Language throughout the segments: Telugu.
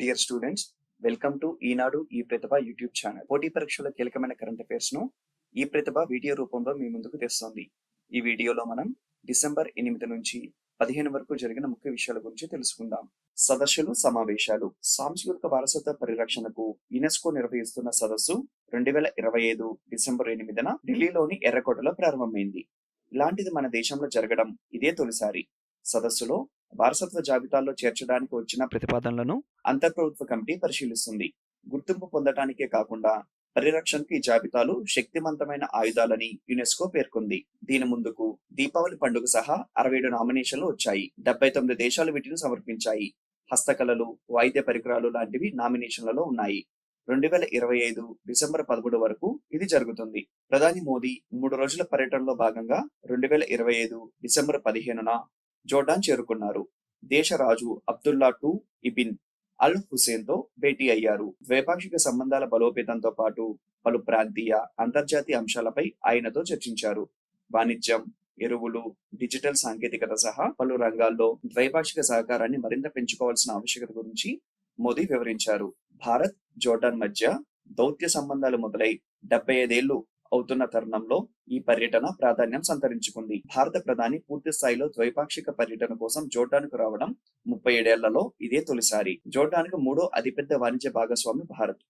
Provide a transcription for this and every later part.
Dear students welcome to Eenadu ఈ ప్రతిభ యూట్యూబ్ ఛానల్ పోటీ పరీక్షల కీలకమైన కరెంట్ అఫైర్స్ను ఈ ప్రతిభ వీడియో రూపంలో మీ ముందుకు తెస్తోంది. ఈ వీడియోలో మనం డిసెంబర్ ఎనిమిది నుంచి పదిహేను వరకు జరిగిన ముఖ్య విషయాల గురించి తెలుసుకుందాం. సదస్సులు సమావేశాలు. సాంస్కృతిక వారసత్వ పరిరక్షణకు యునెస్కో నిర్వహిస్తున్న సదస్సు రెండు వేల ఇరవై ఐదు డిసెంబర్ ఎనిమిదిన ఢిల్లీలోని ఎర్రకోటలో ప్రారంభమైంది. ఇలాంటిది మన దేశంలో జరగడం ఇదే తొలిసారి. సదస్సులో వారసత్వ జాబితాల్లో చేర్చడానికి వచ్చిన ప్రతిపాదనలను అంతర్ప్రభుత్వ కమిటీ పరిశీలిస్తుంది. గుర్తింపు పొందటానికే కాకుండా పరిరక్షణకు ఈ జాబితాలు శక్తివంతమైన ఆయుధాలని యునెస్కో పేర్కొంది. దీని ముందుకు దీపావళి పండుగ సహా అరవై ఏడు నామినేషన్లు వచ్చాయి. డెబ్బై తొమ్మిది దేశాలు వీటిని సమర్పించాయి. హస్తకళలు వాయిద్య పరికరాలు లాంటివి నామినేషన్లలో ఉన్నాయి. రెండు వేల ఇరవై ఐదు డిసెంబర్ పదమూడు వరకు ఇది జరుగుతుంది. ప్రధాని మోదీ మూడు రోజుల పర్యటనలో భాగంగా రెండు వేల ఇరవై ఐదు డిసెంబర్ పదిహేనున జోర్డాన్ చేరుకున్నారు. దేశ రాజు అబ్దుల్లా టు ఇబిన్ అల్ హుసేన్తో భేటీ అయ్యారు. ద్వైపాక్షిక సంబంధాల బలోపేతంతో పాటు పలు ప్రాంతీయ అంతర్జాతీయ అంశాలపై ఆయనతో చర్చించారు. వాణిజ్యం ఎరువులు డిజిటల్ సాంకేతికత సహా పలు రంగాల్లో ద్వైపాక్షిక సహకారాన్ని మరింత పెంచుకోవాల్సిన ఆవశ్యకత గురించి మోదీ వివరించారు. భారత్ జోర్డాన్ మధ్య దౌత్య సంబంధాలు మొదలై డెబ్బై ఐదేళ్ళు అవుతున్న తరుణంలో ఈ పర్యటన ప్రాధాన్యం సంతరించుకుంది. భారత ప్రధాని పూర్తి స్థాయిలో ద్వైపాక్షిక పర్యటన కోసం జోర్డాన్కు రావడం ముప్పై ఏడేళ్ళలో ఇదే తొలిసారి. జోర్డాన్కు మూడో అతిపెద్ద వాణిజ్య భాగస్వామి భారత్.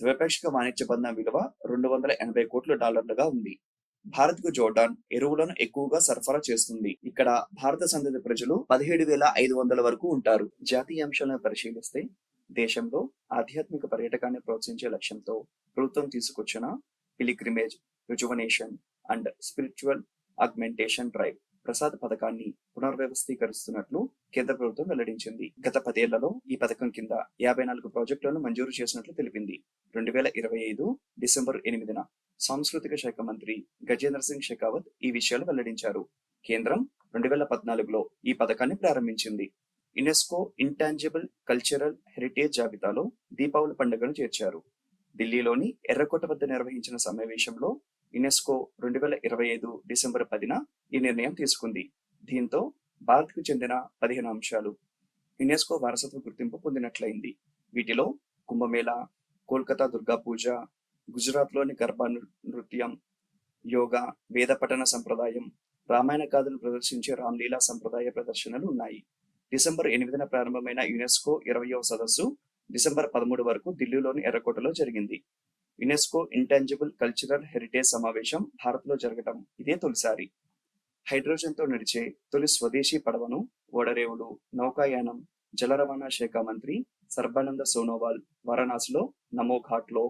ద్వైపాక్షిక వాణిజ్య బంధం విలువ రెండు వందల ఎనభై కోట్ల డాలర్లుగా ఉంది. భారత్కు జోర్డాన్ ఎరువులను ఎక్కువగా సరఫరా చేస్తుంది. ఇక్కడ భారత సంతతి ప్రజలు పదిహేడు వేల ఐదు వందల వరకు ఉంటారు. జాతీయ అంశాలను పరిశీలిస్తే దేశంలో ఆధ్యాత్మిక పర్యటకాన్ని ప్రోత్సహించే లక్ష్యంతో ప్రభుత్వం తీసుకొచ్చిన pilgrimage rejuvenation and spiritual augmentation drive Prasad పథకాన్ని పునర్వ్యవస్థీకరిస్తున్నట్లు కేంద్ర ప్రభుత్వం వెల్లడించింది. గత పదేళ్ళలో ఈ పథకం కింద యాభై నాలుగు ప్రాజెక్టులను మంజూరు చేసినట్లు తెలిపింది. రెండు వేల ఇరవై ఐదు డిసెంబర్ ఎనిమిదిన సాంస్కృతిక శాఖ మంత్రి గజేంద్ర సింగ్ షెకావత్ ఈ విషయాలు వెల్లడించారు. కేంద్రం రెండు వేల పద్నాలుగులో ఈ పథకాన్ని ప్రారంభించింది. యునెస్కో ఇంటాంజిబుల్ కల్చరల్ హెరిటేజ్ జాబితాలో దీపావళి పండుగను చేర్చారు. ఢిల్లీలోని ఎర్రకోట వద్ద నిర్వహించిన సమావేశంలో యునెస్కో రెండు వేల ఇరవై ఐదు డిసెంబర్ పదిన ఈ నిర్ణయం తీసుకుంది. దీంతో భారత్కు చెందిన పదిహేను అంశాలు యునెస్కో వారసత్వ గుర్తింపు పొందినట్లయింది. వీటిలో కుంభమేళ కోల్కతా దుర్గా పూజ గుజరాత్లోని గర్భా నృత్యం యోగా వేద పఠన సంప్రదాయం రామాయణ గాథలు ప్రదర్శించే రామ్లీలా సంప్రదాయ ప్రదర్శనలు ఉన్నాయి. డిసెంబర్ ఎనిమిదిన ప్రారంభమైన యునెస్కో ఇరవయో సదస్సు డిసెంబర్ పదమూడు వరకు ఢిల్లీలోని ఎర్రకోటలో జరిగింది. యునెస్కో ఇంటాంజిబుల్ కల్చరల్ హెరిటేజ్ సమావేశం భారత్లో జరగడం ఇదే తొలిసారి. హైడ్రోజన్తో నడిచే తొలి స్వదేశీ పడవను ఓడరేవులు నౌకాయానం జల రవాణా శాఖ మంత్రి సర్బానంద సోనోవాల్ వారణాసిలో నమో ఘాట్లో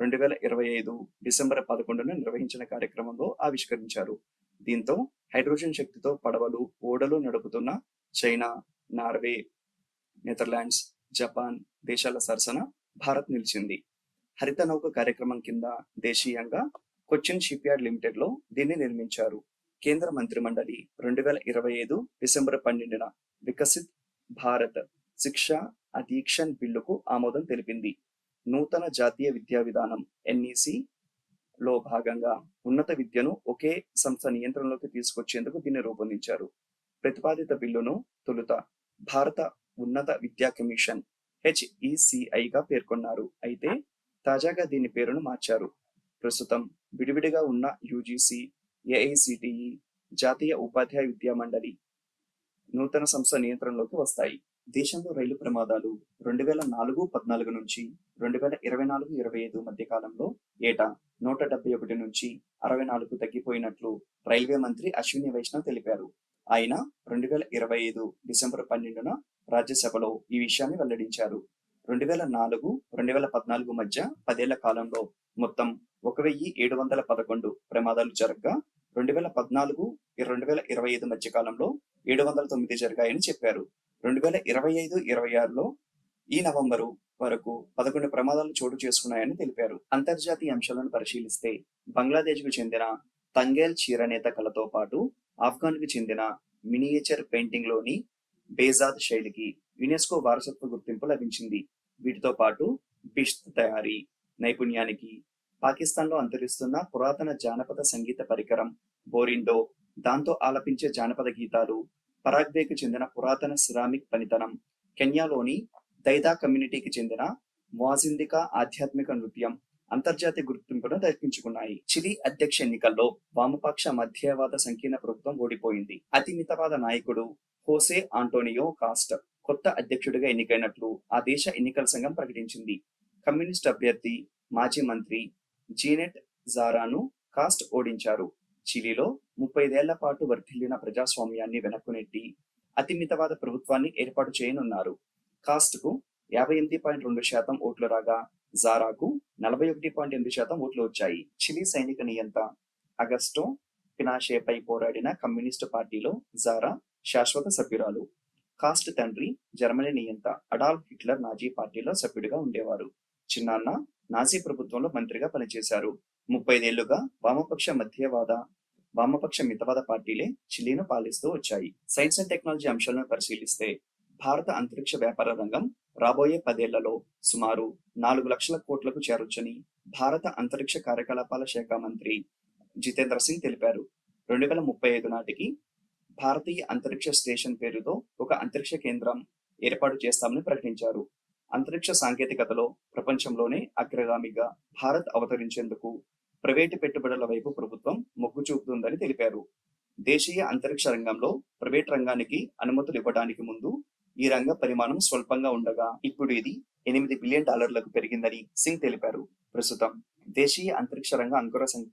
రెండు వేల ఇరవై ఐదు డిసెంబర్ పదకొండున నిర్వహించిన కార్యక్రమంలో ఆవిష్కరించారు. దీంతో హైడ్రోజన్ శక్తితో పడవలు ఓడలు నడుపుతున్న చైనా నార్వే నెదర్లాండ్స్ జపాన్ దేశాల సరసన భారత్ నిలిచింది. హరిత నౌక కార్యక్రమం కింద దేశీయంగా కొచ్చిన్ షిప్ యార్డ్ లిమిటెడ్లో దీన్ని నిర్మించారు. కేంద్ర మంత్రి మండలి రెండు వేల ఇరవై ఐదు డిసెంబర్ పన్నెండున వికసిత్ భారత్ శిక్ష అధీక్షన్ బిల్లుకు ఆమోదం తెలిపింది. నూతన జాతీయ విద్యా విధానం ఎన్ఈసి లో భాగంగా ఉన్నత విద్యను ఒకే సంస్థ నియంత్రణలోకి తీసుకొచ్చేందుకు దీన్ని రూపొందించారు. ప్రతిపాదిత బిల్లును తొలుత భారత ఉన్నత విద్యా కమిషన్ హెచ్ఈసిఐగా గా పేర్కొన్నారు. అయితే తాజాగా దీని పేరును మార్చారు. ప్రస్తుతం విడివిడిగా ఉన్న యూజీసీ ఏఐసిటిఈ జాతీయ ఉపాధ్యాయ విద్యా మండలి నూతన సంస్థ నియంత్రణలోకి వస్తాయి. దేశంలో రైలు ప్రమాదాలు రెండు వేల నాలుగు పద్నాలుగు నుంచి రెండు వేల ఇరవై నాలుగు ఇరవై ఐదు మధ్య కాలంలో ఏటా నూట డెబ్బై ఒకటి నుంచి అరవై నాలుగు తగ్గిపోయినట్లు రైల్వే మంత్రి అశ్విని వైష్ణవ్ తెలిపారు. ఆయన రెండు వేల ఇరవై ఐదు డిసెంబర్ పన్నెండున రాజ్యసభలో ఈ విషయాన్ని వెల్లడించారు. రెండు వేల నాలుగు రెండు వేల పద్నాలుగు మధ్య పదేళ్ళ కాలంలో మొత్తం ఒక వెయ్యి ఏడు వందల పదకొండు ప్రమాదాలు జరగగా రెండు వేల పద్నాలుగు రెండు వేల ఇరవై ఐదు మధ్య కాలంలో ఏడు వందల తొమ్మిది జరిగాయని చెప్పారు. రెండు వేల ఇరవై ఐదు ఇరవై ఆరులో ఈ నవంబరు వరకు పదకొండు ప్రమాదాలు చోటు చేసుకున్నాయని తెలిపారు. అంతర్జాతీయ అంశాలను పరిశీలిస్తే బంగ్లాదేశ్కు చెందిన తంగేల్ చీరనేత కళతో పాటు ఆఫ్ఘాన్కు చెందిన మినియేచర్ పెయింటింగ్లోని బేజాద్ శైలికి యునెస్కో వారసత్వ గుర్తింపు లభించింది. వీటితో పాటు బిష్త్ తయారీ నైపుణ్యానికి పాకిస్తాన్లో అంతరిస్తున్న పురాతన జానపద సంగీత పరికరం బోరిండో దాంతో ఆలపించే జానపద గీతాలు పరాగ్వేకు చెందిన పురాతన సిరామిక్ పనితనం కెన్యాలోని దైదా కమ్యూనిటీకి చెందిన వాజిందిక ఆధ్యాత్మిక నృత్యం అంతర్జాతీయ గుర్తింపును దక్కించుకున్నాయి. చిలీ అధ్యక్ష ఎన్నికల్లో వామపక్ష మధ్యవాద సంకీర్ణ ప్రభుత్వం ఓడిపోయింది. అతి మితవాద నాయకుడు హోసే ఆంటోనియో కాస్ట్ కొత్త అధ్యక్షుడిగా ఎన్నికైనట్లు ఆ దేశ ఎన్నికల సంఘం ప్రకటించింది. కమ్యూనిస్ట్ అభ్యర్థి మాజీ మంత్రి జీనెట్ జారాను కాస్ట్ ఓడించారు. చిలీలో ముప్పై ఐదేళ్ళ పాటు వర్ధిల్లిన ప్రజాస్వామ్యాన్ని వెనక్కునెట్టి అతి మితవాద ప్రభుత్వాన్ని ఏర్పాటు చేయనున్నారు. కాస్ట్కు యాభై ఎనిమిది పాయింట్ రెండు శాతం ఓట్లు రాగా జారాకు నలభై ఒకటి పాయింట్ ఎనిమిది శాతం ఓట్లు వచ్చాయి. చిలీ సైనిక నియంత అగస్టో పినాషేపై పోరాడిన కమ్యూనిస్టు పార్టీలో జారా శాశ్వత సభ్యురాలు. కాస్ట్ తండ్రి జర్మనీ నియంత అడాల్ఫ్ హిట్లర్ నాజీ పార్టీలో సభ్యుడిగా ఉండేవారు. చిన్నాన్న నాజీ ప్రభుత్వంలో మంత్రిగా పనిచేశారు. ముప్పై ఏళ్ళుగా వామపక్ష మధ్యవాద వామపక్ష మితవాద పార్టీలే చిలీను పాలిస్తూ వచ్చాయి. సైన్స్ అండ్ టెక్నాలజీ అంశాలను పరిశీలిస్తే భారత అంతరిక్ష వ్యాపార రంగం రాబోయే పదేళ్ళలో సుమారు నాలుగు లక్షల కోట్లకు చేరొచ్చని భారత అంతరిక్ష కార్యకలాపాల శాఖ మంత్రి జితేంద్ర సింగ్ తెలిపారు. రెండు వేల ముప్పై ఐదు నాటికి భారతీయ అంతరిక్ష స్టేషన్ పేరుతో ఒక అంతరిక్ష కేంద్రం ఏర్పాటు చేస్తామని ప్రకటించారు. అంతరిక్ష సాంకేతికతలో ప్రపంచంలోనే అగ్రగామిగా భారత్ అవతరించేందుకు ప్రైవేటు పెట్టుబడుల వైపు ప్రభుత్వం మొగ్గు చూపుతుందని తెలిపారు. దేశీయ అంతరిక్ష రంగంలో ప్రైవేట్ రంగానికి అనుమతులు ఇవ్వడానికి ముందు ఈ రంగ పరిమాణం స్వల్పంగా ఉండగా ఇప్పుడు ఇది ఎనిమిది బిలియన్ డాలర్లకు పెరిగిందని సింగ్ తెలిపారు. ప్రస్తుతం దేశీయ అంతరిక్ష రంగ అంకుర సం-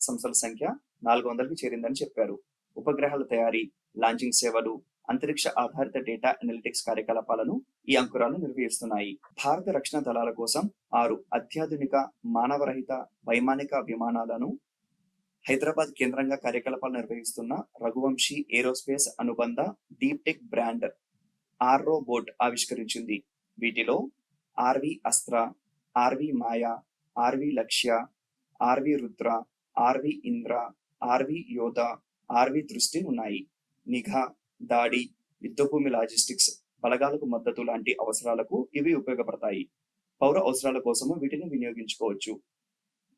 సంస్థల సంఖ్య నాలుగు వందలకు చేరిందని చెప్పారు. ఉపగ్రహాల తయారీ లాంచింగ్ సేవలు అంతరిక్ష ఆధారిత డేటా అనలిటిక్స్ కార్యకలాపాలను ఈ అంకురాలు నిర్వహిస్తున్నాయి. భారత రక్షణ దళాల కోసం ఆరు అత్యాధునిక మానవరహిత వైమానిక విమానాలను హైదరాబాద్ కేంద్రంగా కార్యకలాపాలు నిర్వహిస్తున్న రఘువంశీ ఏరోస్పేస్ అనుబంధ డీప్టెక్ బ్రాండ్ ఆర్రో బోట్ ఆవిష్కరించింది. వీటిలో RV Astra RV Maya RV Lakshya RV Rudra RV Indra RV Yodha RV Drishti ఉన్నాయి. నిఘా దాడి యుద్ధభూమి లాజిస్టిక్స్ బలగాలకు మద్దతు లాంటి అవసరాలకు ఇవి ఉపయోగపడతాయి. పౌర అవసరాల కోసము వీటిని వినియోగించుకోవచ్చు.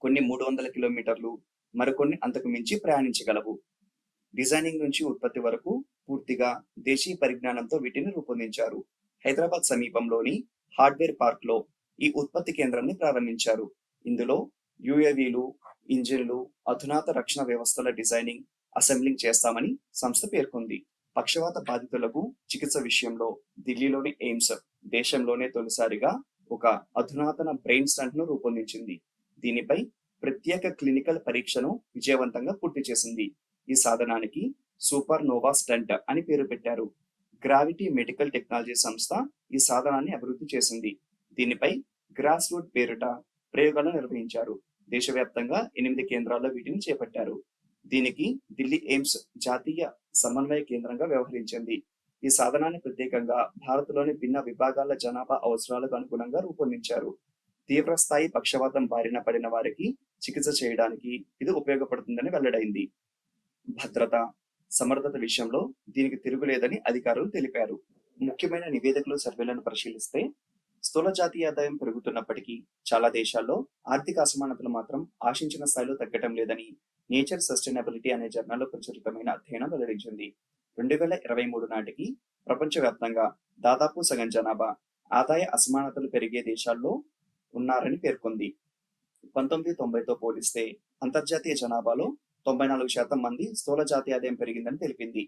కొన్ని మూడు వందల కిలోమీటర్లు మరికొన్ని అంతకు మించి ప్రయాణించగలవు. డిజైనింగ్ నుంచి ఉత్పత్తి వరకు పూర్తిగా దేశీయ పరిజ్ఞానంతో వీటిని రూపొందించారు. హైదరాబాద్ సమీపంలోని హార్డ్వేర్ పార్క్లో ఈ ఉత్పత్తి కేంద్రాన్ని ప్రారంభించారు. ఇందులో యుఏవీలు ఇంజిన్లు అధునాత రక్షణ వ్యవస్థల డిజైనింగ్ అసెంబ్లింగ్ చేస్తామని సంస్థ పేర్కొంది. పక్షవాత బాధితులకు చికిత్స విషయంలో ఢిల్లీలోని ఎయిమ్స్ దేశంలోనే తొలిసారిగా ఒక అధునాతన బ్రెయిన్ స్టంట్ను రూపొందించింది. దీనిపై ప్రత్యేక క్లినికల్ పరీక్షను విజయవంతంగా పూర్తి చేసింది. ఈ సాధనానికి సూపర్ నోవా స్టంట్ అని పేరు పెట్టారు. గ్రావిటీ మెడికల్ టెక్నాలజీ సంస్థ ఈ సాధనాన్ని అభివృద్ధి చేసింది. దీనిపై గ్రాస్ రూట్ పేరిట ప్రయోగాలు నిర్వహించారు. దేశవ్యాప్తంగా ఎనిమిది కేంద్రాల్లో వీటిని చేపట్టారు. దీనికి ఢిల్లీ ఎయిమ్స్ జాతీయ సమన్వయ కేంద్రంగా వ్యవహరించింది. ఈ సాధనాన్ని ప్రత్యేకంగా భారత్లోని భిన్న విభాగాల జనాభా అవసరాలకు అనుగుణంగా రూపొందించారు. తీవ్రస్థాయి పక్షవాతం బారిన పడిన వారికి చికిత్స చేయడానికి ఇది ఉపయోగపడుతుందని వెల్లడైంది. భద్రత సమర్థత విషయంలో దీనికి తిరుగులేదని అధికారులు తెలిపారు. ముఖ్యమైన నివేదికలు సర్వేలను పరిశీలిస్తే స్థూల జాతీయ ఆదాయం పెరుగుతున్నప్పటికీ చాలా దేశాల్లో ఆర్థిక అసమానతలు మాత్రం ఆశించిన స్థాయిలో తగ్గటం లేదని నేచర్ సస్టైనబిలిటీ అనే జర్నల్లో ప్రచురితమైన అధ్యయనం వెల్లడించింది. రెండు వేల ఇరవై మూడు నాటికి ప్రపంచవ్యాప్తంగా దాదాపు సగం జనాభా ఆదాయ అసమానతలు పెరిగే దేశాల్లో ఉన్నారని పేర్కొంది. పంతొమ్మిది తొంభైతో పోలిస్తే అంతర్జాతీయ జనాభాలో తొంభై నాలుగు శాతం మంది స్థూల జాతీయ ఆదాయం పెరిగిందని తెలిపింది.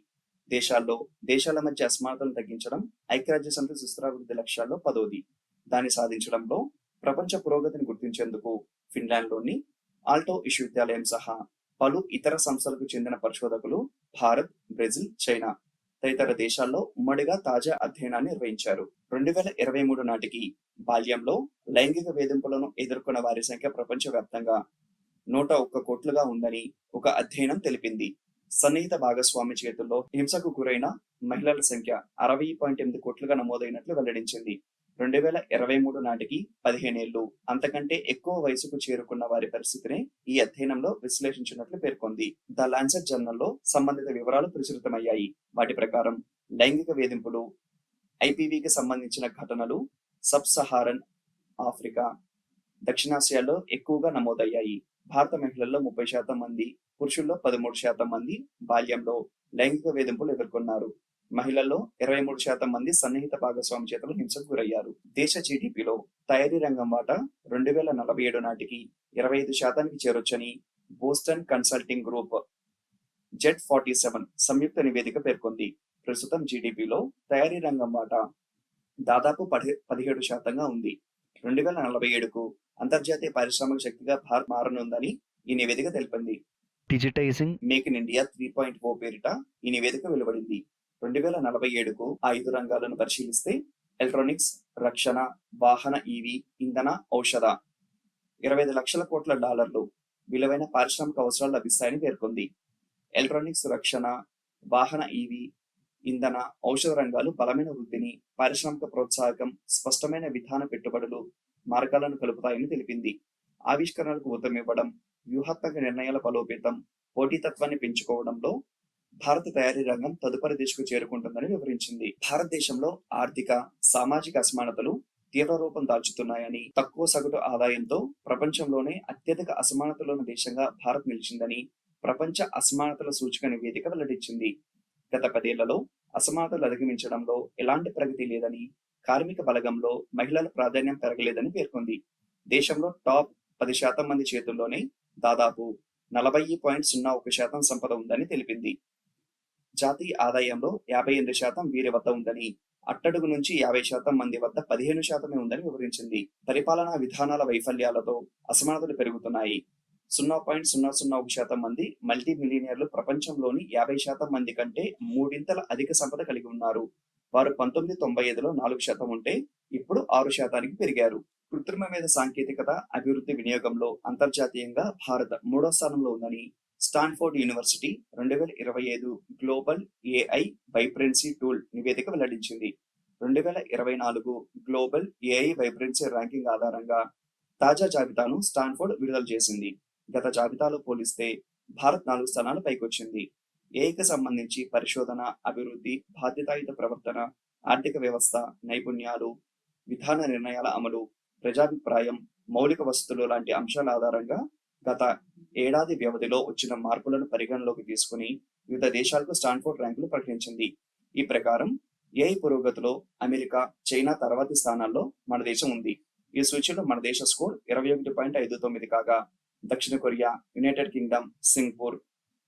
దేశాల్లో దేశాల మధ్య అసమానతలను తగ్గించడం ఐక్యరాజ్య సమితి సుస్థిరాభివృద్ధి లక్ష్యాల్లో పదోది. దాన్ని సాధించడంలో ప్రపంచ పురోగతిని గుర్తించేందుకు ఫిన్లాండ్లోని ఆల్టో విశ్వవిద్యాలయం సహా పలు ఇతర సంస్థలకు చెందిన పరిశోధకులు భారత్ బ్రెజిల్ చైనా తదితర దేశాల్లో ఉమ్మడిగా తాజా అధ్యయనాన్ని నిర్వహించారు. రెండు వేల ఇరవై మూడు నాటికి బాల్యంలో లైంగిక వేధింపులను ఎదుర్కొన్న వారి సంఖ్య ప్రపంచవ్యాప్తంగా నూట ఒక్క కోట్లుగా ఉందని ఒక అధ్యయనం తెలిపింది. సన్నిహిత భాగస్వామి చేతుల్లో హింసకు గురైన మహిళల సంఖ్య అరవై పాయింట్ ఎనిమిది కోట్లుగా నమోదైనట్లు వెల్లడించింది. రెండు వేల ఇరవై మూడు నాటికి పదిహేనేళ్ళు అంతకంటే ఎక్కువ వయసుకు చేరుకున్న వారి పరిస్థితిని ఈ అధ్యయనంలో విశ్లేషించినట్లు పేర్కొంది. ద లాన్సెట్ జర్నల్లో సంబంధిత వివరాలు ప్రచురితమయ్యాయి. వాటి ప్రకారం లైంగిక వేధింపులు ఐపీవీకి సంబంధించిన ఘటనలు సబ్ సహారన్ ఆఫ్రికా దక్షిణాసియాలో ఎక్కువగా నమోదయ్యాయి. భారత మహిళల్లో ముప్పై శాతం మంది పురుషుల్లో పదమూడు శాతం మంది బాల్యంలో లైంగిక వేధింపులు ఎదుర్కొన్నారు. మహిళల్లో ఇరవై మూడు శాతం మంది సన్నిహిత భాగస్వామి చేతులు హింసకు గురయ్యారు. దేశ జీడిపిలో తయారీ రంగం వాటా రెండు వేల నలభై ఏడు నాటికి ఇరవై ఐదు శాతానికి చేరొచ్చని Boston consulting group Z forty seven సంయుక్త నివేదిక పేర్కొంది. ప్రస్తుతం జీడిపిలో తయారీ రంగం వాటా దాదాపు పది పదిహేడు శాతంగా ఉంది. రెండు వేల నలభై ఏడుకు అంతర్జాతీయ పారిశ్రామిక శక్తిగా భారత్ మారనుందని ఈ నివేదిక తెలిపింది. Digitizing make in India three point O పేరిట ఈ నివేదిక వెలువడింది. రెండు వేల నలభై ఏడుకు ఐదు రంగాలను పరిశీలిస్తే ఎలక్ట్రానిక్స్ రక్షణ వాహన ఈవి ఇంధన ఔషధ. ఇరవై ఐదు లక్షల కోట్ల డాలర్లు విలువైన పారిశ్రామిక అవసరాలు లభిస్తాయని పేర్కొంది. ఎలక్ట్రానిక్స్ రక్షణ వాహన ఈవి ఇంధన ఔషధ రంగాలు బలమైన వృద్ధిని పారిశ్రామిక ప్రోత్సాహకం స్పష్టమైన విధాన పెట్టుబడులు మార్గాలను కలుపుతాయని తెలిపింది. ఆవిష్కరణలకు ఊతమివ్వడం వ్యూహాత్మక నిర్ణయాల బలోపేతం పోటీతత్వాన్ని పెంచుకోవడంలో భారత తయారీ రంగం తదుపరి దిశకు చేరుకుంటుందని వివరించింది. భారతదేశంలో ఆర్థిక సామాజిక అసమానతలు తీవ్ర రూపం దాల్చుతున్నాయని తక్కువ సగటు ఆదాయంతో ప్రపంచంలోనే అత్యధిక అసమానతలున్న దేశంగా భారత్ నిలిచిందని ప్రపంచ అసమానతల సూచిక నివేదిక వెల్లడించింది. గత పదేళ్ళలో అసమానతలు అధిగమించడంలో ఎలాంటి ప్రగతి లేదని కార్మిక బలగంలో మహిళల ప్రాధాన్యం పెరగలేదని పేర్కొంది. దేశంలో టాప్ పది శాతం మంది చేతుల్లోనే దాదాపు నలభై పాయింట్ సున్నా ఒక శాతం సంపద ఉందని తెలిపింది. జాతీయ ఆదాయంలో యాభై ఎనిమిది శాతం వీరి వద్ద ఉందని అట్టడుగు నుంచి యాభై శాతం మంది వద్ద పదిహేను శాతమే ఉందని వివరించింది. పరిపాలనా విధానాల వైఫల్యాలతో అసమానతలు పెరుగుతున్నాయి. సున్నా పాయింట్ సున్నా సున్నా ఒక శాతం మంది మల్టీ మిలినియర్లు ప్రపంచంలోని యాభై శాతం మంది కంటే మూడింతల అధిక సంపద కలిగి ఉన్నారు. వారు పంతొమ్మిది తొంభై ఐదులో నాలుగు శాతం ఉంటే ఇప్పుడు ఆరు శాతానికి పెరిగారు. కృత్రిమ మీద సాంకేతికత అభివృద్ధి వినియోగంలో అంతర్జాతీయంగా భారత్ మూడో స్థానంలో ఉందని స్టాన్ఫోర్డ్ యూనివర్సిటీ రెండు వేల ఇరవై ఐదు గ్లోబల్ ఏఐ వైబ్రెన్సీ టూల్ నివేదిక వెల్లడించింది. రెండు వేల ఇరవై నాలుగు గ్లోబల్ ఏఐ వైబ్రెన్సీ ర్యాంకింగ్ ఆధారంగా తాజా జాబితాను స్టాన్ఫోర్డ్ విడుదల చేసింది. గత జాబితాలో పోలిస్తే భారత్ నాలుగు స్థానాలు పైకొచ్చింది. ఏఐకి సంబంధించి పరిశోధన అభివృద్ధి బాధ్యతాయుత ప్రవర్తన ఆర్థిక వ్యవస్థ నైపుణ్యాలు విధాన నిర్ణయాల అమలు ప్రజాభిప్రాయం మౌలిక వసతులు లాంటి అంశాల ఆధారంగా గత ఏడాది వ్యవధిలో వచ్చిన మార్పులను పరిగణలోకి తీసుకుని వివిధ దేశాలకు స్టాన్ఫోర్డ్ ర్యాంకులు ప్రకటించింది. ఈ ప్రకారం ఏఐ పురోగతిలో అమెరికా చైనా తర్వాతి స్థానాల్లో మన దేశం ఉంది. ఈ సూచీలో మన దేశ స్కోర్ ఇరవై ఒకటి పాయింట్ ఐదు తొమ్మిది కాగా దక్షిణ Korea United Kingdom Singapore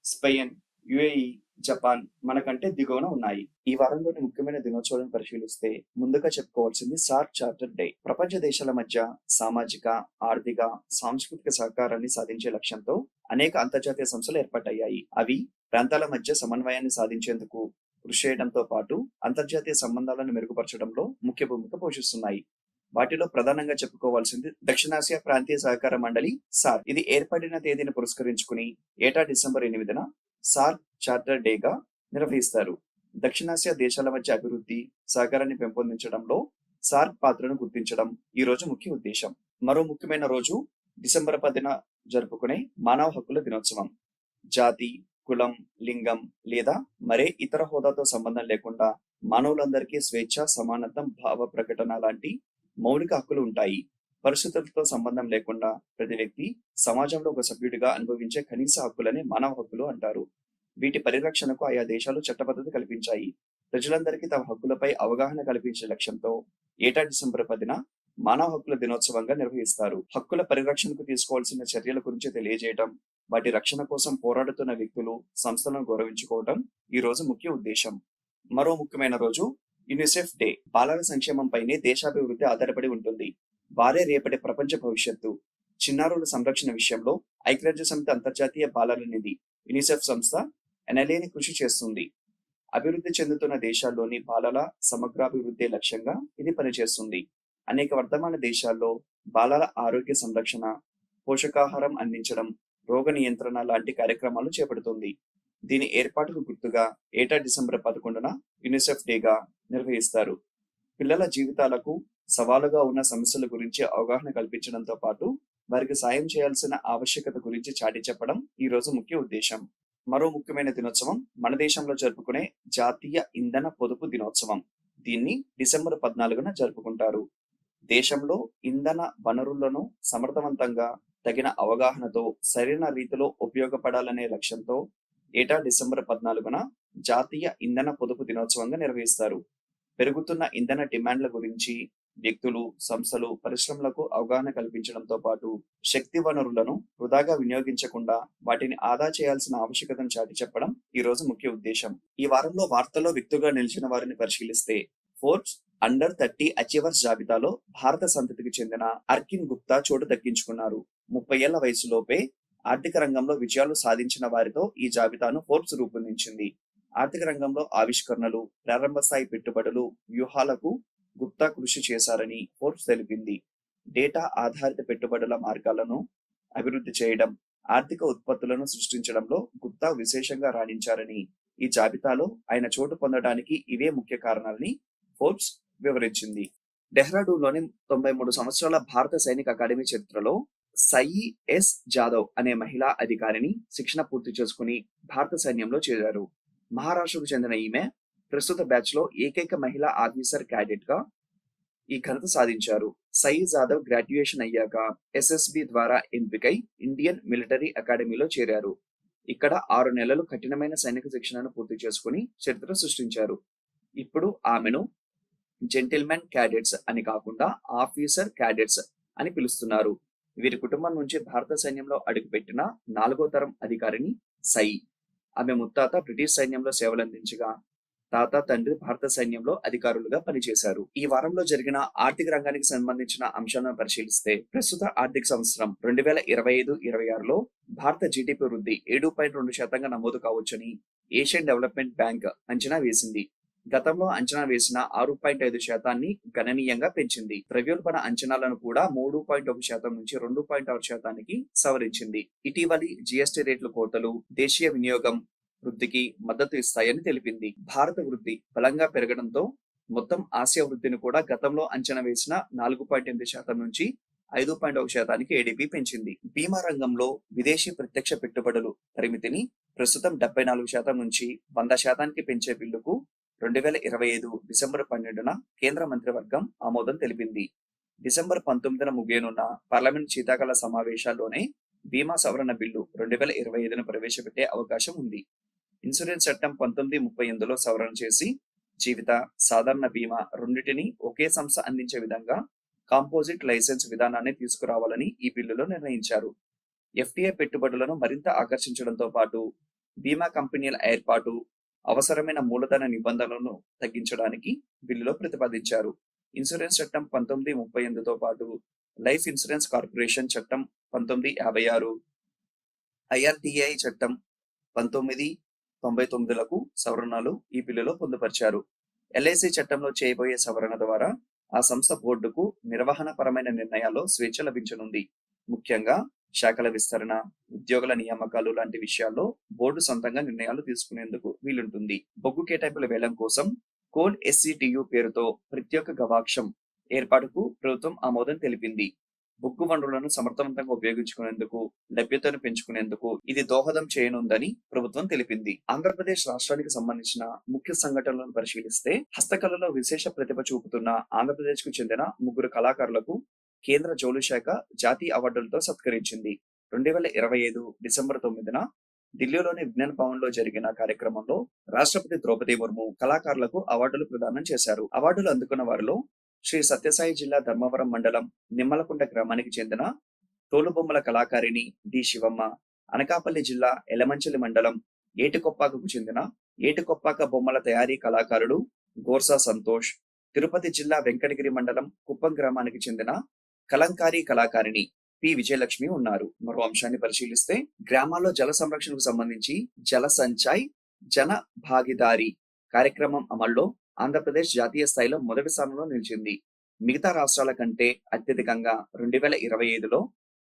Spain UAE Japan మనకంటే దిగువన ఉన్నాయి. ఈ వారంలోని ముఖ్యమైన దినోత్సవాలను పరిశీలిస్తే ముందుగా చెప్పుకోవాల్సింది సార్క్ చార్టర్ డే. ప్రపంచ దేశాల మధ్య సామాజిక ఆర్థిక సాంస్కృతిక సహకారాన్ని సాధించే లక్ష్యంతో అనేక అంతర్జాతీయ సంస్థలు ఏర్పాటయ్యాయి. అవి ప్రాంతాల మధ్య సమన్వయాన్ని సాధించేందుకు కృషి చేయడంతో పాటు అంతర్జాతీయ సంబంధాలను మెరుగుపరచడంలో ముఖ్య భూమిక పోషిస్తున్నాయి. వాటిలో ప్రధానంగా చెప్పుకోవాల్సింది దక్షిణాసియా ప్రాంతీయ సహకార మండలి సార్. ఇది ఏర్పడిన తేదీని పురస్కరించుకుని ఏటా డిసెంబర్ ఎనిమిదిన సార్క్ చార్టర్ డేగా నిర్వహిస్తారు. దక్షిణాసియా దేశాల మధ్య అభివృద్ధి సహకారాన్ని పెంపొందించడంలో సార్క్ పాత్రను గుర్తించడం ఈ రోజు ముఖ్య ఉద్దేశం. మరో ముఖ్యమైన రోజు డిసెంబర్ పదిన జరుపుకునే మానవ హక్కుల దినోత్సవం. జాతి కులం లింగం లేదా మరే ఇతర హోదాతో సంబంధం లేకుండా మానవులందరికీ స్వేచ్ఛ సమానత్వం భావ ప్రకటన లాంటి మౌలిక హక్కులు ఉంటాయి. పరిస్థితులతో సంబంధం లేకుండా ప్రతి వ్యక్తి సమాజంలో ఒక సభ్యుడిగా అనుభవించే కనీస హక్కులనే మానవ హక్కులు అంటారు. వీటి పరిరక్షణకు ఆయా దేశాలు చట్టబద్ధత కల్పించాయి. ప్రజలందరికీ తమ హక్కులపై అవగాహన కల్పించే లక్ష్యంతో ఏటా డిసెంబర్ పదిన మానవ హక్కుల దినోత్సవంగా నిర్వహిస్తారు. హక్కుల పరిరక్షణకు తీసుకోవాల్సిన చర్యల గురించి తెలియజేయడం వాటి రక్షణ కోసం పోరాడుతున్న వ్యక్తులు సంస్థలను గౌరవించుకోవడం ఈ రోజు ముఖ్య ఉద్దేశం. మరో ముఖ్యమైన రోజు యునిసెఫ్ డే. బాలల సంక్షేమంపైనే దేశాభివృద్ధి ఆధారపడి ఉంటుంది. వారే రేపటి ప్రపంచ భవిష్యత్తు. చిన్నారుల సంరక్షణ విషయంలో ఐక్యరాజ్య సమితి అంతర్జాతీయ బాలల నిధి యునిసెఫ్ సంస్థ ఎనలేని కృషి చేస్తుంది. అభివృద్ధి చెందుతున్న దేశాల్లోని బాలల సమగ్రాభివృద్ధి లక్ష్యంగా ఇది పనిచేస్తుంది. అనేక వర్ధమాన దేశాల్లో బాలల ఆరోగ్య సంరక్షణ పోషకాహారం అందించడం రోగ నియంత్రణ లాంటి కార్యక్రమాలు చేపడుతుంది. దీని ఏర్పాటుకు గుర్తుగా ఏటా డిసెంబర్ పదకొండున యునిసెఫ్ డేగా నిర్వహిస్తారు. పిల్లల జీవితాలకు సవాలుగా ఉన్న సమస్యల గురించి అవగాహన కల్పించడంతో పాటు వారికి సాయం చేయాల్సిన ఆవశ్యకత గురించి చాటి చెప్పడం ఈ రోజు ముఖ్య ఉద్దేశం. మరో ముఖ్యమైన దినోత్సవం మన దేశంలో జరుపుకునే జాతీయ ఇంధన పొదుపు దినోత్సవం. దీన్ని డిసెంబర్ పద్నాలుగున జరుపుకుంటారు. దేశంలో ఇంధన వనరులను సమర్థవంతంగా తగిన అవగాహనతో సరైన రీతిలో ఉపయోగపడాలనే లక్ష్యంతో ఏటా డిసెంబర్ పద్నాలుగున జాతీయ ఇంధన పొదుపు దినోత్సవంగా నిర్వహిస్తారు. పెరుగుతున్న ఇంధన డిమాండ్ల గురించి వ్యక్తులు సంస్థలు పరిశ్రమలకు అవగాహన కల్పించడంతో పాటు శక్తి వనరులను వృధాగా వినియోగించకుండా వాటిని ఆదా చేయాల్సిన ఆవశ్యకతను చాటి చెప్పడం ఈ రోజు ముఖ్య ఉద్దేశం. ఈ వారంలో వార్తల్లో వ్యక్తులుగా నిలిచిన వారిని పరిశీలిస్తే ఫోర్బ్స్ అండర్ థర్టీ అచీవర్స్ జాబితాలో భారత సంతతికి చెందిన అర్కిన్ గుప్తా చోటు దక్కించుకున్నారు. ముప్పై ఏళ్ళ వయసులోపే ఆర్థిక రంగంలో విజయాలు సాధించిన వారితో ఈ జాబితాను ఫోర్బ్స్ రూపొందించింది. ఆర్థిక రంగంలో ఆవిష్కరణలు ప్రారంభ స్థాయి పెట్టుబడులు వ్యూహాలకు గుప్తా కృషి చేశారని ఫోర్బ్స్ తెలిపింది. డేటా ఆధారిత పెట్టుబడుల మార్గాలను అభివృద్ధి చేయడం ఆర్థిక ఉత్పత్తులను సృష్టించడంలో గుప్తా విశేషంగా రాణించారని ఈ జాబితాలో ఆయన చోటు పొందడానికి ఇవే ముఖ్య కారణాలని ఫోర్బ్స్ వివరించింది. డెహ్రాడూన్లోని తొంభై మూడు సంవత్సరాల భారత సైనిక అకాడమీ చరిత్రలో సయి ఎస్ జాదవ్ అనే మహిళా అధికారిని శిక్షణ పూర్తి చేసుకుని భారత సైన్యంలో చేరారు. మహారాష్ట్రకు చెందిన ఈమె ప్రస్తుత బ్యాచ్లో ఏకైక మహిళా ఆఫీసర్ క్యాడెట్గా ఈ ఘనత సాధించారు. సై జాదవ్ గ్రాడ్యుయేషన్ అయ్యాక ఎస్ఎస్బి ద్వారా ఎంపికై ఇండియన్ మిలిటరీ అకాడమీలో చేరారు. ఇక్కడ ఆరు నెలలు కఠినమైన సైనిక శిక్షణను పూర్తి చేసుకుని చరిత్ర సృష్టించారు. ఇప్పుడు ఆమెను జెంటిల్మెన్ క్యాడెట్స్ అని కాకుండా ఆఫీసర్ క్యాడెట్స్ అని పిలుస్తున్నారు. వీరి కుటుంబం నుంచి భారత సైన్యంలో అడుగుపెట్టిన నాలుగో తరం అధికారిని సై ఆమె ముత్తాత బ్రిటిష్ సైన్యంలో సేవలందించగా తాత తండ్రి భారత సైన్యంలో అధికారులుగా పనిచేశారు. ఈ వారంలో జరిగిన ఆర్థిక రంగానికి సంబంధించిన అంశాలను పరిశీలిస్తే ప్రస్తుత ఆర్థిక సంవత్సరం రెండు వేల ఇరవై ఐదు ఇరవై ఆరులో భారత జీడిపి వృద్ధి ఏడు పాయింట్ రెండు శాతంగా నమోదు కావచ్చని ఏషియన్ డెవలప్మెంట్ బ్యాంక్ అంచనా వేసింది. గతంలో అంచనా వేసిన ఆరు పాయింట్ ఐదు శాతాన్ని గణనీయంగా పెంచింది. ద్రవ్యోల్బణ అంచనాలను కూడా మూడు పాయింట్ ఒక శాతం నుంచి రెండు పాయింట్ ఆరు శాతానికి సవరించింది. ఇటీవలి జిఎస్టీ రేట్ల కోతలు దేశీయ వినియోగం వృద్ధికి మద్దతు ఇస్తాయని తెలిపింది. భారత వృద్ధి బలంగా పెరగడంతో మొత్తం ఆసియా వృద్ధిని కూడా గతంలో అంచనా వేసిన నాలుగు పాయింట్ ఎనిమిది శాతం నుంచి ఐదు పాయింట్ ఒక శాతానికి ఏడీపీ పెంచింది. బీమా రంగంలో విదేశీ ప్రత్యక్ష పెట్టుబడులు పరిమితిని ప్రస్తుతం డెబ్బై నాలుగు శాతం నుంచి వంద శాతానికి పెంచే బిల్లుకు రెండు వేల ఇరవై ఐదు డిసెంబర్ పన్నెండున కేంద్ర మంత్రివర్గం ఆమోదం తెలిపింది. డిసెంబర్ పంతొమ్మిదిన ముగియనున్న పార్లమెంట్ శీతాకాల సమావేశాల్లోనే బీమా సవరణ బిల్లు రెండు వేల ఇరవై ఐదును ప్రవేశపెట్టే అవకాశం ఉంది. ఇన్సూరెన్స్ చట్టం పంతొమ్మిది ముప్పై ఎనిమిదిలో సవరణ చేసి జీవిత సాధారణ బీమా రెండింటిని ఒకే సంస్థ అందించే విధంగా కాంపోజిట్ లైసెన్స్ విధానాన్ని తీసుకురావాలని ఈ బిల్లులో నిర్ణయించారు. ఎఫ్టీఐ పెట్టుబడులను మరింత ఆకర్షించడంతో పాటు బీమా కంపెనీల ఏర్పాటు అవసరమైన మూలధన నిబంధనలను తగ్గించడానికి బిల్లులో ప్రతిపాదించారు. ఇన్సూరెన్స్ చట్టం పంతొమ్మిది ముప్పై ఎనిమిదితో పాటు లైఫ్ ఇన్సూరెన్స్ కార్పొరేషన్ చట్టం పంతొమ్మిది యాభై ఆరు ఐఆర్టీఐ చట్టం పంతొమ్మిది తొంభై తొమ్మిదిలకు సవరణలు ఈ బిల్లులో పొందుపరిచారు. ఎల్ఐసి చట్టంలో చేయబోయే సవరణ ద్వారా ఆ సంస్థ బోర్డుకు నిర్వహణ పరమైన నిర్ణయాల్లో స్వేచ్ఛ లభించనుంది. ముఖ్యంగా శాఖల విస్తరణ ఉద్యోగుల నియామకాలు లాంటి విషయాల్లో బోర్డు సొంతంగా నిర్ణయాలు తీసుకునేందుకు వీలుంటుంది. బొగ్గు కేటాయింపుల వేలం కోసం కోల్ ఎస్సిటియు పేరుతో ప్రత్యేక గవాక్షం ఏర్పాటుకు ప్రభుత్వం ఆమోదం తెలిపింది. బొగ్గు వనరులను సమర్థవంతంగా ఉపయోగించుకునేందుకు లభ్యతను పెంచుకునేందుకు ఇది దోహదం చేయనుందని ప్రభుత్వం తెలిపింది. ఆంధ్రప్రదేశ్ రాష్ట్రానికి సంబంధించిన ముఖ్య సంఘటనలను పరిశీలిస్తే హస్తకళలో విశేష ప్రతిభ చూపుతున్న ఆంధ్రప్రదేశ్కు చెందిన ముగ్గురు కళాకారులకు కేంద్ర జౌళి శాఖ జాతీయ అవార్డులతో సత్కరించింది. రెండు వేల ఇరవై ఐదు డిసెంబర్ తొమ్మిదిన ఢిల్లీలోని విజ్ఞాన్ భవన్లో జరిగిన కార్యక్రమంలో రాష్ట్రపతి ద్రౌపది ముర్ము కళాకారులకు అవార్డులు ప్రదానం చేశారు. అవార్డులు అందుకున్న వారిలో శ్రీ సత్యసాయి జిల్లా ధర్మవరం మండలం నిమ్మలకుంట గ్రామానికి చెందిన తోలుబొమ్మల కళాకారిణి డి శివమ్మ అనకాపల్లి జిల్లా ఎలమంచలి మండలం ఏటికొప్పాకకు చెందిన ఏటికొప్పాక బొమ్మల తయారీ కళాకారుడు గోర్సా సంతోష్ తిరుపతి జిల్లా వెంకటగిరి మండలం కుప్పం గ్రామానికి చెందిన కలంకారీ కళాకారిణి పి విజయలక్ష్మి ఉన్నారు. మరో అంశాన్ని పరిశీలిస్తే గ్రామాల్లో జల సంరక్షణకు సంబంధించి జల సంచాయ్ జన భాగీదారి కార్యక్రమం అమల్లో ఆంధ్రప్రదేశ్ జాతీయ స్థాయిలో మొదటి స్థానంలో నిలిచింది. మిగతా రాష్ట్రాల కంటే అత్యధికంగా రెండు వేల ఇరవై ఐదులో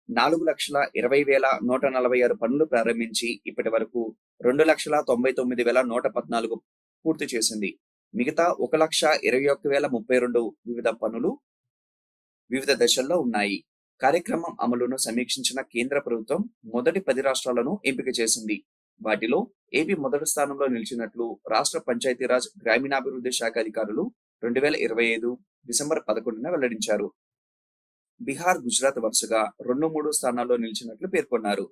నాలుగు లక్షల ఇరవై వేల నూట నలభై ఆరు పనులు ప్రారంభించి ఇప్పటి వరకు రెండు లక్షల తొంభై తొమ్మిది వేల నూట పద్నాలుగు పూర్తి చేసింది. మిగతా ఒక లక్ష ఇరవై ఒక్క వేల ముప్పై రెండు వివిధ పనులు వివిధ దశల్లో ఉన్నాయి. కార్యక్రమం అమలును సమీక్షించిన కేంద్ర ప్రభుత్వం మొదటి పది రాష్ట్రాలను ఎంపిక చేసింది. వాటిలో ఏపీ మొదటి స్థానంలో నిలిచినట్లు రాష్ట్ర పంచాయతీరాజ్ గ్రామీణాభివృద్ధి శాఖ అధికారులు రెండు వేల ఇరవై ఐదు డిసెంబర్ పదకొండున వెల్లడించారు. బీహార్ గుజరాత్ వరుసగా రెండు మూడు స్థానాల్లో నిలిచినట్లు పేర్కొన్నారు.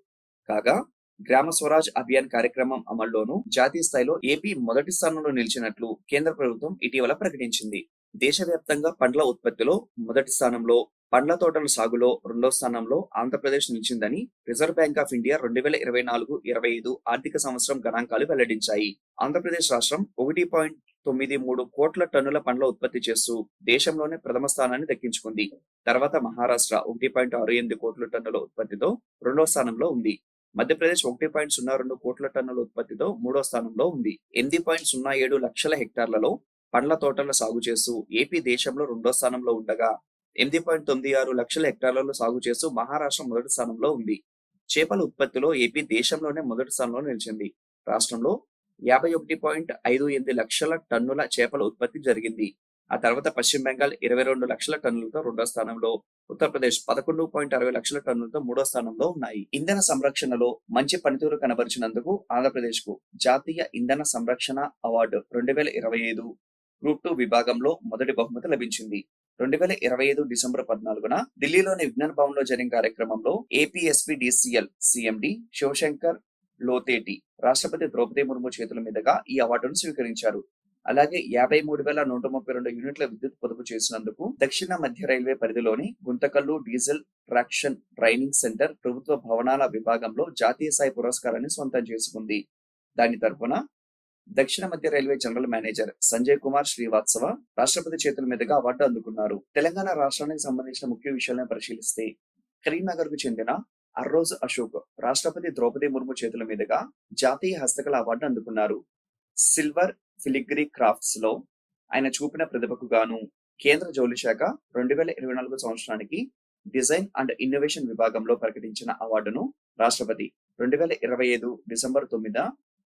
కాగా గ్రామ స్వరాజ్ అభియాన్ కార్యక్రమం అమల్లోనూ జాతీయ స్థాయిలో ఏపీ మొదటి స్థానంలో నిలిచినట్లు కేంద్ర ప్రభుత్వం ఇటీవల ప్రకటించింది. దేశవ్యాప్తంగా పండ్ల ఉత్పత్తిలో మొదటి స్థానంలో పండ్ల తోటల సాగులో రెండో స్థానంలో ఆంధ్రప్రదేశ్ నిలిచిందని రిజర్వ్ బ్యాంక్ ఆఫ్ ఇండియా రెండు వేల ఇరవై నాలుగు ఇరవై ఐదు ఆర్థిక సంవత్సరం గణాంకాలు వెల్లడించాయి. ఆంధ్రప్రదేశ్ రాష్ట్రం ఒకటి పాయింట్ తొమ్మిది మూడు కోట్ల టన్నుల పండ్ల ఉత్పత్తి చేస్తూ దేశంలోనే ప్రథమ స్థానాన్ని దక్కించుకుంది. తర్వాత మహారాష్ట్ర ఒకటి పాయింట్ ఆరు ఎనిమిది కోట్ల టన్నుల ఉత్పత్తితో రెండో స్థానంలో ఉంది. మధ్యప్రదేశ్ ఒకటి పాయింట్ సున్నా రెండు కోట్ల టన్నుల ఉత్పత్తితో మూడో స్థానంలో ఉంది. ఎనిమిది పాయింట్ సున్నా ఏడు లక్షల హెక్టార్లలో పండ్ల తోటల సాగు చేస్తూ ఏపీ దేశంలో రెండో స్థానంలో ఉండగా ఎనిమిది పాయింట్ తొమ్మిది ఆరు లక్షల హెక్టార్లలో సాగు చేస్తూ మహారాష్ట్ర మొదటి స్థానంలో ఉంది. చేపల ఉత్పత్తిలో ఏపీ దేశంలోనే మొదటి స్థానంలో నిలిచింది. రాష్ట్రంలో యాభై ఒకటి పాయింట్ ఐదు ఎనిమిది లక్షల టన్నుల చేపల ఉత్పత్తి జరిగింది. ఆ తర్వాత పశ్చిమ బెంగాల్ ఇరవై రెండు లక్షల టన్నులతో రెండో స్థానంలో ఉత్తరప్రదేశ్ పదకొండు పాయింట్ అరవై లక్షల టన్నులతో మూడో స్థానంలో ఉన్నాయి. ఇంధన సంరక్షణలో మంచి పనితీరు కనబరిచినందుకు ఆంధ్రప్రదేశ్కు జాతీయ ఇంధన సంరక్షణ అవార్డు రెండు వేల ఇరవై ఐదు గ్రూప్ టూ విభాగంలో మొదటి బహుమతి లభించింది. రెండు వేల ఇరవై ఐదు డిసెంబర్ పద్నాలుగున ఢిల్లీలోని విజ్ఞాన భవన్లో జరిగిన కార్యక్రమంలో APSP DCL CMD Shivashankar Loteti రాష్ట్రపతి ద్రౌపది ముర్ము చేతుల మీదుగా ఈ అవార్డును స్వీకరించారు. అలాగే యాభై మూడు వేల నూట ముప్పై రెండు యూనిట్ల విద్యుత్ పొదుపు చేసినందుకు దక్షిణ మధ్య రైల్వే పరిధిలోని Guntakal diesel traction training centre ప్రభుత్వ భవనాల విభాగంలో జాతీయ స్థాయి పురస్కారాన్ని సొంతం చేసుకుంది. దాని తరఫున దక్షిణ మధ్య railway general manager Sanjay Kumar Srivastava రాష్ట్రపతి చేతుల మీదుగా అవార్డు అందుకున్నారు. తెలంగాణ రాష్ట్రానికి సంబంధించిన ముఖ్య విషయాలను పరిశీలిస్తే కరీంనగర్కు చెందిన అర్రోజ్ అశోక్ రాష్ట్రపతి ద్రౌపది ముర్ము చేతుల మీదుగా జాతీయ హస్తకళ అవార్డు అందుకున్నారు. సిల్వర్ ఫిలిగ్రీ క్రాఫ్ట్స్లో ఆయన చూపిన ప్రతిభకు గాను కేంద్ర జౌలి శాఖ రెండు వేల ఇరవై నాలుగు సంవత్సరానికి డిజైన్ అండ్ ఇన్నోవేషన్ విభాగంలో ప్రకటించిన అవార్డును రాష్ట్రపతి. రెండు వేల ఇరవై ఐదు డిసెంబర్ తొమ్మిది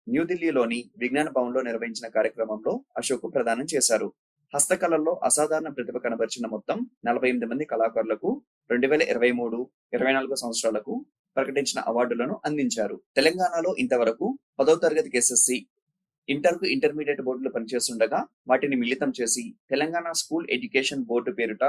న్యూఢిల్లీలోని విజ్ఞాన భవన్లో నిర్వహించిన కార్యక్రమంలో అశోక్ ప్రదానం చేశారు. హస్తకళల్లో అసాధారణ ప్రతిభ కనబరిచిన మొత్తం నలభై ఎనిమిది మంది కళాకారులకు రెండు వేల ఇరవై మూడు ఇరవై నాలుగు సంవత్సరాలకు ప్రకటించిన అవార్డులను అందించారు. తెలంగాణలో ఇంతవరకు పదో తరగతికి ఎస్ఎస్సి ఇంటర్కు ఇంటర్మీడియట్ బోర్డులు పనిచేస్తుండగా వాటిని మిళితం చేసి తెలంగాణ స్కూల్ ఎడ్యుకేషన్ బోర్డు పేరుట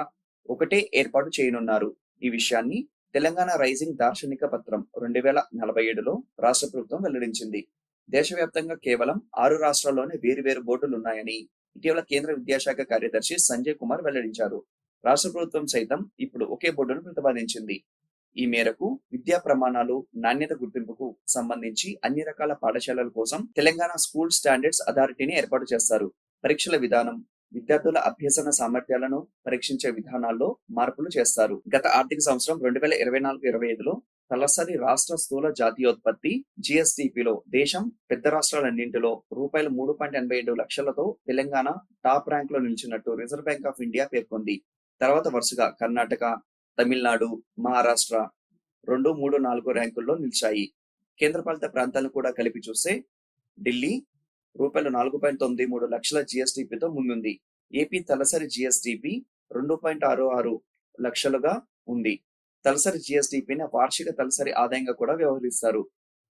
ఒకటే ఏర్పాటు చేయనున్నారు. ఈ విషయాన్ని తెలంగాణ రైజింగ్ దార్శనిక పత్రం రెండు వేల నలభై ఏడులో రాష్ట్ర ప్రభుత్వం వెల్లడించింది. దేశవ్యాప్తంగా కేవలం ఆరు రాష్ట్రాల్లోనే వేరు వేరు బోర్డులు ఉన్నాయని ఇటీవల కేంద్ర విద్యాశాఖ కార్యదర్శి సంజయ్ కుమార్ వెల్లడించారు. రాష్ట్ర ప్రభుత్వం సైతం ఇప్పుడు ఒకే బోర్డును ప్రతిపాదించింది. ఈ మేరకు విద్యా ప్రమాణాలు నాణ్యత గుర్తింపుకు సంబంధించి అన్ని రకాల పాఠశాలల కోసం తెలంగాణ స్కూల్ స్టాండర్డ్స్ అథారిటీని ఏర్పాటు చేస్తారు. పరీక్షల విధానం విద్యార్థుల అభ్యసన సామర్థ్యాలను పరీక్షించే విధానాల్లో మార్పులు చేస్తారు. గత ఆర్థిక సంవత్సరం రెండు వేల ఇరవై నాలుగు ఇరవై ఐదులో తలసరి రాష్ట్ర స్థూల జాతీయోత్పత్తి జిఎస్డిపిలో దేశం పెద్ద రాష్ట్రాలన్నింటిలో రూపాయలు మూడు పాయింట్ ఎనభై ఏడు లక్షలతో తెలంగాణ టాప్ ర్యాంక్లో నిలిచినట్టు రిజర్వ్ బ్యాంక్ ఆఫ్ ఇండియా పేర్కొంది. తర్వాత వరుసగా కర్ణాటక తమిళనాడు మహారాష్ట్ర రెండు మూడు నాలుగు ర్యాంకుల్లో నిలిచాయి. కేంద్రపాలిత ప్రాంతాలను కూడా కలిపి చూస్తే ఢిల్లీ రూపాయలు నాలుగు పాయింట్ తొమ్మిది మూడు లక్షల జిఎస్డిపితో ముందుంది. ఏపీ తలసరి జిఎస్డిపి రెండు పాయింట్ ఆరు ఆరు లక్షలుగా ఉంది. తలసరి జిఎస్డిపిని వార్షిక తలసరి ఆదాయంగా కూడా వ్యవహరిస్తారు.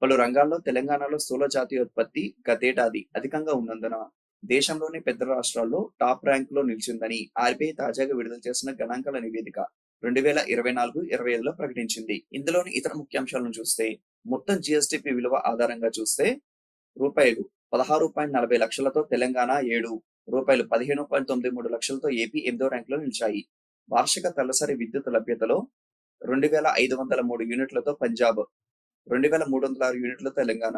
పలు రంగాల్లో తెలంగాణలో స్థూల జాతీయోత్పత్తి గతేడాది అధికంగా ఉన్నందున దేశంలోని పెద్ద రాష్ట్రాల్లో టాప్ ర్యాంక్లో నిలిచిందని ఆర్బీఐ తాజాగా విడుదల చేసిన గణాంకాల నివేదిక రెండు వేల ఇరవై నాలుగు ఇరవై ఐదులో ప్రకటించింది. ఇందులోని ఇతర ముఖ్యాంశాలను చూస్తే మొత్తం జిఎస్టిపి విలువ ఆధారంగా చూస్తే రూపాయలు పదహారు పాయింట్ నలభై లక్షలతో తెలంగాణ ఏడు రూపాయలు పదిహేను పాయింట్ తొమ్మిది మూడు లక్షలతో ఏపీ ఎనిమిదో ర్యాంకులో నిలిచాయి. వార్షిక తలసరి విద్యుత్ లభ్యతలో రెండు వేల ఐదు వందల మూడు యూనిట్లతో పంజాబ్ రెండు వేల మూడు వందల ఆరు యూనిట్లతో తెలంగాణ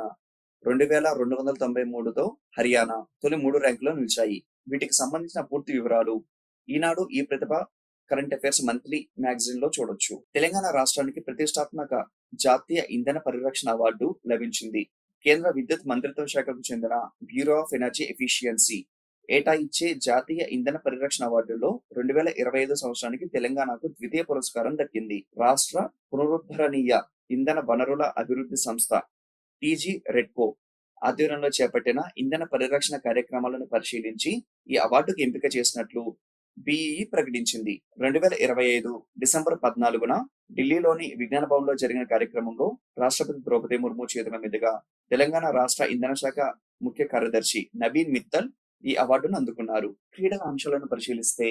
రెండు వేల రెండు వందల తొంభై మూడుతో హర్యానా తొలి మూడు ర్యాంకులో నిలిచాయి. వీటికి సంబంధించిన పూర్తి వివరాలు ఈనాడు ఈ ప్రతిభ కరెంట్ అఫైర్స్ మంత్లీ మ్యాగజైన్లో చూడొచ్చు. తెలంగాణ రాష్ట్రానికి ప్రతిష్టాత్మక జాతీయ ఇంధన పరిరక్షణ అవార్డు లభించింది. కేంద్ర విద్యుత్ మంత్రిత్వ శాఖకు చెందిన బ్యూరో ఆఫ్ ఎనర్జీ ఎఫిషియన్సీ ఏటా ఇచ్చే జాతీయ ఇంధన పరిరక్షణ అవార్డులో రెండు వేల ఇరవై ఐదు సంవత్సరానికి తెలంగాణకు ద్వితీయ పురస్కారం దక్కింది. రాష్ట్ర పునరుద్ధరణీయ ఇంధన వనరుల అభివృద్ధి సంస్థ టీజీ రెడ్కో ఆధ్వర్యంలో చేపట్టిన ఇంధన పరిరక్షణ కార్యక్రమాలను పరిశీలించి ఈ అవార్డుకు ఎంపిక చేసినట్లు బిఈ ప్రకటించింది. రెండు వేల ఇరవై ఐదు డిసెంబర్ పద్నాలుగున ఢిల్లీలోని విజ్ఞాన భవన్లో జరిగిన కార్యక్రమంలో రాష్ట్రపతి ద్రౌపది ముర్ము చేతుల మీదుగా తెలంగాణ రాష్ట్ర ఇంధన శాఖ ముఖ్య కార్యదర్శి నవీన్ మిత్తల్ ఈ అవార్డును అందుకున్నారు. క్రీడల అంశాలను పరిశీలిస్తే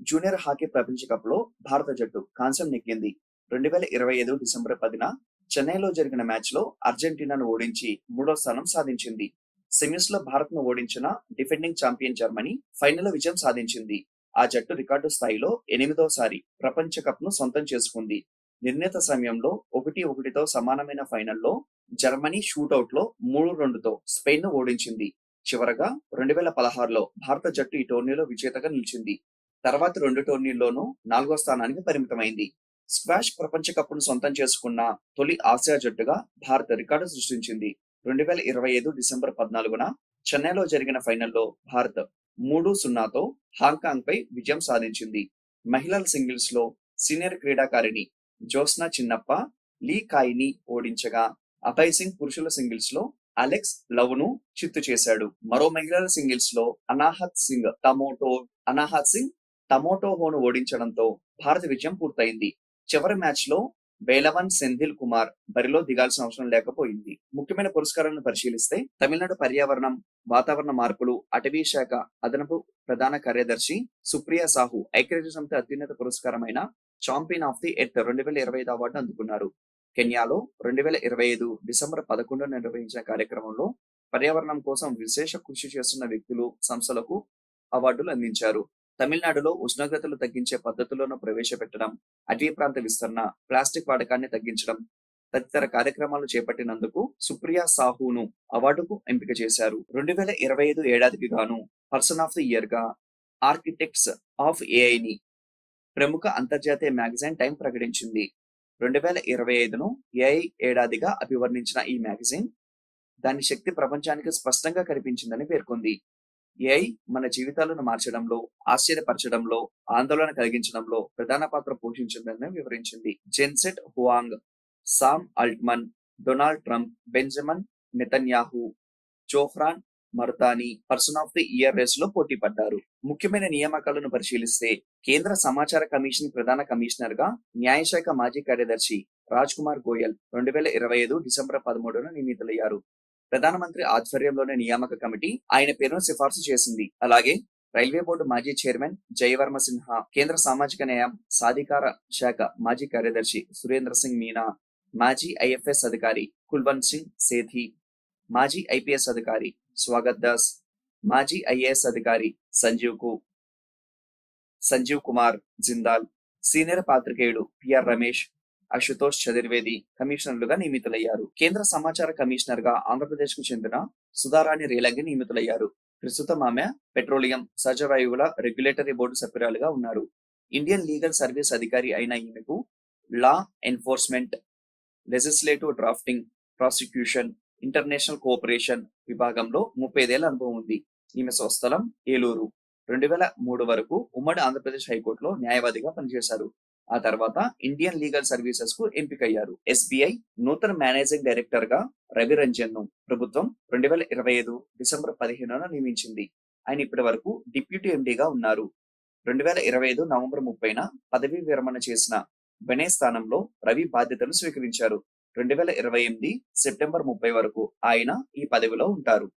జూనియర్ హాకీ ప్రపంచ కప్లో భారత జట్టు కాంస్యం నెగ్గింది. రెండు వేల ఇరవై ఐదు డిసెంబర్ పదిన చెన్నైలో జరిగిన మ్యాచ్లో అర్జెంటీనాను ఓడించి మూడో స్థానం సాధించింది. సెమీస్లో భారత్ను ఓడించిన డిఫెండింగ్ ఛాంపియన్ జర్మనీ ఫైనల్ విజయం సాధించింది. ఆ జట్టు రికార్డు స్థాయిలో ఎనిమిదోసారి ప్రపంచ కప్ను సొంతం చేసుకుంది. నిర్ణీత సమయంలో ఒకటి ఒకటితో సమానమైన ఫైనల్లో జర్మనీ షూటౌట్లో మూడు రెండుతో స్పెయిన్ను ఓడించింది. చివరగా రెండు వేల పదహారులో భారత జట్టు ఈ టోర్నీలో విజేతగా నిలిచింది. తర్వాత రెండు టోర్నీల్లోనూ నాలుగో స్థానానికి పరిమితమైంది. స్క్వాష్ ప్రపంచ కప్ను సొంతం చేసుకున్న తొలి ఆసియా జట్టుగా భారత్ రికార్డు సృష్టించింది. రెండు వేల ఇరవై ఐదు డిసెంబర్ పద్నాలుగున చెన్నైలో జరిగిన ఫైనల్లో భారత్ మూడు సున్నాతో హాంకాంగ్ పై విజయం సాధించింది. మహిళల సింగిల్స్లో సీనియర్ క్రీడాకారిణి జ్యోత్స్న చిన్నప్ప లీ కాయిని ఓడించగా అభయ్ సింగ్ పురుషుల సింగిల్స్లో అలెక్స్ లవ్ను చిత్తు చేశాడు. మరో మహిళల సింగిల్స్లో అనాహత్ సింగ్ టమోటో అనాహత్ సింగ్ టమోటో హోను ఓడించడంతో భారత విజయం పూర్తయింది. చివరి మ్యాచ్లో బేలవన్ సెంధిల్ కుమార్ బరిలో దిగాల్సిన అవసరం లేకపోయింది. ముఖ్యమైన పురస్కారాలను పరిశీలిస్తే తమిళనాడు పర్యావరణం వాతావరణ మార్పులు అటవీ శాఖ అదనపు ప్రధాన కార్యదర్శి సుప్రియా సాహు ఐక్యరాజ్య సమితి అత్యున్నత పురస్కారమైన చాంపియన్ ఆఫ్ ది ఎర్త్ రెండు వేల ఇరవై ఐదు అవార్డు అందుకున్నారు. కెన్యాలో రెండు వేల ఇరవై ఐదు డిసెంబర్ పదకొండున నిర్వహించిన కార్యక్రమంలో పర్యావరణం కోసం విశేష కృషి చేస్తున్న వ్యక్తులు సంస్థలకు అవార్డులు అందించారు. తమిళనాడులో ఉష్ణోగ్రతలు తగ్గించే పద్ధతులను ప్రవేశపెట్టడం అటవీ ప్రాంత విస్తరణ ప్లాస్టిక్ వాడకాన్ని తగ్గించడం తదితర కార్యక్రమాలు చేపట్టినందుకు సుప్రియా సాహును అవార్డుకు ఎంపిక చేశారు. రెండు వేల ఇరవై ఐదు ఏడాదికి గాను పర్సన్ ఆఫ్ ది ఇయర్గా ఆర్కిటెక్ట్స్ ఆఫ్ ఏఐని ప్రముఖ అంతర్జాతీయ మ్యాగజైన్ టైం ప్రకటించింది. రెండు వేల ఇరవై ఐదును ఏఐ ఏడాదిగా అభివర్ణించిన ఈ మ్యాగజైన్ దాని శక్తి ప్రపంచానికి స్పష్టంగా కనిపించిందని పేర్కొంది. ఏఐ మన జీవితాలను మార్చడంలో ఆశ్చర్యపరచడంలో ఆందోళన కలిగించడంలో ప్రధాన పాత్ర పోషించిందని వివరించింది. Jensen Huang Sam Altman Donald Trump Benjamin Netanyahu Zohran Mamdani person of the year రేస్లో పోటీ పడ్డారు. ముఖ్యమైన నియామకాలను పరిశీలిస్తే కేంద్ర సమాచార కమిషన్ ప్రధాన కమిషనర్గా న్యాయశాఖ మాజీ కార్యదర్శి రాజ్ కుమార్ గోయల్ రెండు వేల ఇరవై ఐదు డిసెంబర్ పదమూడున నియమితులయ్యారు. ప్రధానమంత్రి ఆధ్వర్యంలోని నియామక కమిటీ ఆయన పేరును సిఫార్సు చేసింది. అలాగే రైల్వే బోర్డు మాజీ చైర్మన్ జయవర్మ సిన్హా కేంద్ర సామాజిక న్యాయం సాధికార శాఖ మాజీ కార్యదర్శి సురేంద్ర సింగ్ మీనా మాజీ ఐఎఫ్ఎస్ అధికారి కుల్వంత్ సింగ్ సేథి మాజీ ఐపీఎస్ అధికారి స్వాగత్ దాస్. మాజీ ఐఏఎస్ అధికారి సంజీవ్కు సంజీవ్ కుమార్ జిందాల్ సీనియర్ పాత్రికేయుడు పిఆర్ రమేష్ అశుతోష్ చతుర్వేది కమిషనర్లుగా నియమితులయ్యారు. కేంద్ర సమాచార కమిషనర్గా ఆంధ్రప్రదేశ్కు చెందిన సుధారాణి రేలంగి నియమితులయ్యారు. ప్రస్తుతం ఆమె పెట్రోలియం సహజవాయువుల రెగ్యులేటరీ బోర్డు సభ్యురాలుగా ఉన్నారు. ఇండియన్ లీగల్ సర్వీస్ అధికారి అయిన ఈమెకు law enforcement legislative drafting prosecution international cooperation విభాగంలో ముప్పై ఐదేళ్ళ అనుభవం ఉంది. ఈమె స్వస్థలం ఏలూరు. రెండు వేల మూడు వరకు ఉమ్మడి ఆంధ్రప్రదేశ్ హైకోర్టులో న్యాయవాదిగా పనిచేశారు. ఆ తర్వాత ఇండియన్ లీగల్ సర్వీసెస్కు ఎంపికయ్యారు. ఎస్బీఐ నూతన మేనేజింగ్ డైరెక్టర్గా రవి రంజన్ను ప్రభుత్వం రెండు వేల ఇరవై ఐదు డిసెంబర్ పదిహేనున నియమించింది. ఆయన ఇప్పటి వరకు డిప్యూటీ ఎండీగా ఉన్నారు. రెండు వేల ఇరవై ఐదు నవంబర్ ముప్పైన పదవీ విరమణ చేసిన బెనే స్థానంలో రవి బాధ్యతలు స్వీకరించారు. రెండు వేల ఇరవై ఎనిమిది సెప్టెంబర్ ముప్పై వరకు ఆయన ఈ పదవిలో ఉంటారు.